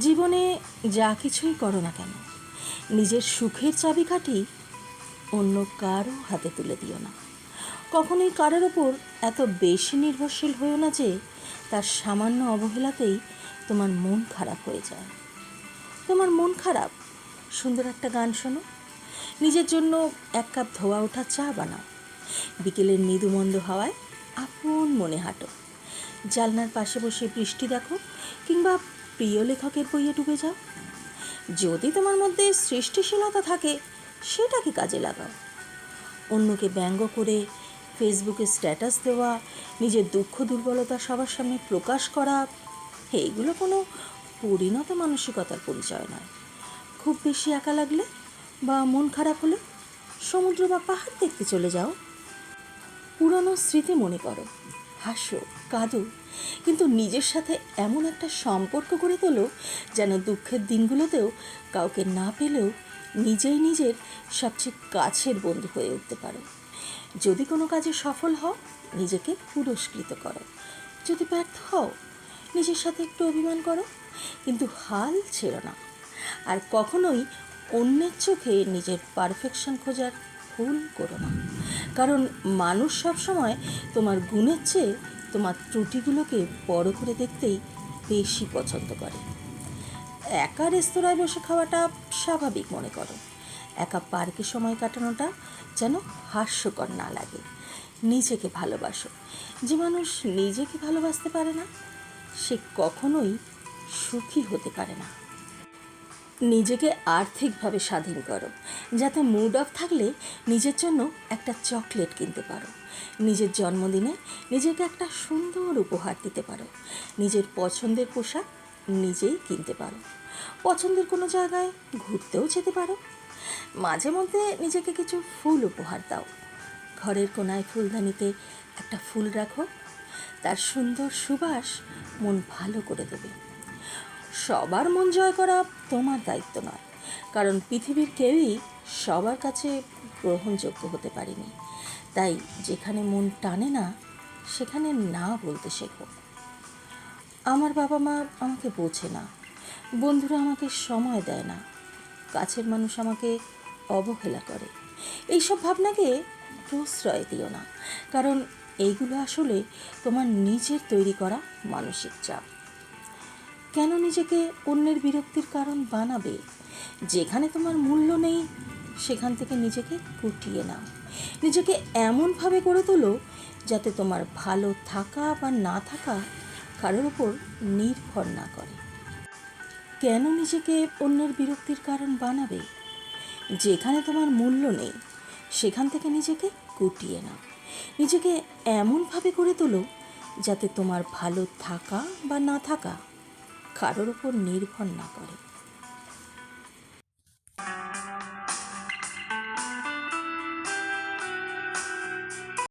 জীবনে যা কিছুই করো না কেন, নিজের সুখের চাবিকাঠি অন্য কারও হাতে তুলে দিও না। কখনোই কারোর ওপর এত বেশি নির্ভরশীল হয়েও না যে তার সামান্য অবহেলাতেই তোমার মন খারাপ হয়ে যায়। তোমার মন খারাপ, সুন্দর একটা গান শোনো। নিজের জন্য এক কাপ ধোয়া ওঠা চা বানাও। বিকেলের মৃদুমন্দ হাওয়ায় আপন মনে হাঁটো। জালনার পাশে বসে বৃষ্টি দেখো কিংবা প্রিয় লেখকের বইয়ে ডুবে যাও। যদি তোমার মধ্যে সৃষ্টিশীলতা থাকে, সেটাকে কাজে লাগাও। অন্যকে ব্যঙ্গ করে ফেসবুকে স্ট্যাটাস দেওয়া, নিজের দুঃখ দুর্বলতা সবার সামনে প্রকাশ করা, এইগুলো কোনো পরিণত মানসিকতার পরিচয় নয়। খুব বেশি একা লাগলে বা মন খারাপ হলে সমুদ্র বা পাহাড় দেখতে চলে যাও। পুরনো স্মৃতি মনে করো। হাসো, কাঁদো। কিন্তু নিজের সাথে এমন একটা সম্পর্ক গড়ে তোলো যেন দুঃখের দিনগুলোতেও কাউকে না পেলেও নিজেই নিজের সবচেয়ে কাছের বন্ধু হয়ে উঠতে পারো। যদি কোনো কাজে সফল হও, নিজেকে পুরস্কৃত করো। যদি ব্যর্থ হও, নিজের সাথে একটু অভিমান করো। কিন্তু হাল ছেড়ো না। আর কখনোই অন্যের চোখে নিজের পারফেকশন খোঁজার ভুল করো না। কারণ মানুষ সবসময় তোমার গুণের চেয়ে তোমার ত্রুটিগুলোকে বড় করে দেখতেই বেশি পছন্দ করে। একা রেস্তোরাঁয় বসে খাওয়াটা স্বাভাবিক মনে করো। একা পার্কে সময় কাটানোটা যেন হাস্যকর না লাগে। নিজেকে ভালোবাসো। যে মানুষ নিজেকে ভালোবাসতে পারে না, সে কখনোই সুখী হতে পারে না। নিজেকে আর্থিকভাবে স্বাধীন করো। যাতে মুড অফ থাকলে নিজের জন্য একটা চকলেট কিনতে পারো। নিজের জন্মদিনে নিজেকে একটা সুন্দর উপহার দিতে পারো। নিজের পছন্দের পোশাক নিজেই কিনতে পারো। পছন্দের কোনো জায়গায় ঘুরতেও যেতে পারো। মাঝে মধ্যে নিজেকে কিছু ফুল উপহার দাও। ঘরের কোনায় ফুলদানিতে একটা ফুল রাখো। তার সুন্দর সুবাস মন ভালো করে দেবে। সবার মন জয় করা তোমার দায়িত্ব নয়। কারণ পৃথিবীর কেউই সবার কাছে গ্রহণযোগ্য হতে পারেনি। তাই যেখানে মন টানে না, সেখানে না বলতে শেখো। আমার বাবা মা আমাকে বোঝে না। বন্ধুরা আমাকে সময় দেয় না। কাছের মানুষ আমাকে অবহেলা করে। এইসব ভাবনাকে প্রশ্রয় দিও না। কারণ এইগুলো আসলে তোমার নিজের তৈরি করা মানসিক চাপ। কেন নিজেকে অন্যের বিরক্তির কারণ বানাবে? যেখানে তোমার মূল্য নেই, সেখান থেকে নিজেকে গুটিয়ে নাও। নিজেকে এমনভাবে গড়ে তোলো যাতে তোমার ভালো থাকা বা না থাকা কারোর ওপর নির্ভর না করে। কেন নিজেকে অন্যের বিরক্তির কারণ বানাবে? যেখানে তোমার মূল্য নেই, সেখান থেকে নিজেকে গুটিয়ে নাও। নিজেকে এমনভাবে গড়ে তোলো যাতে তোমার ভালো থাকা বা না থাকা কারোর উপর নির্ভর না করে।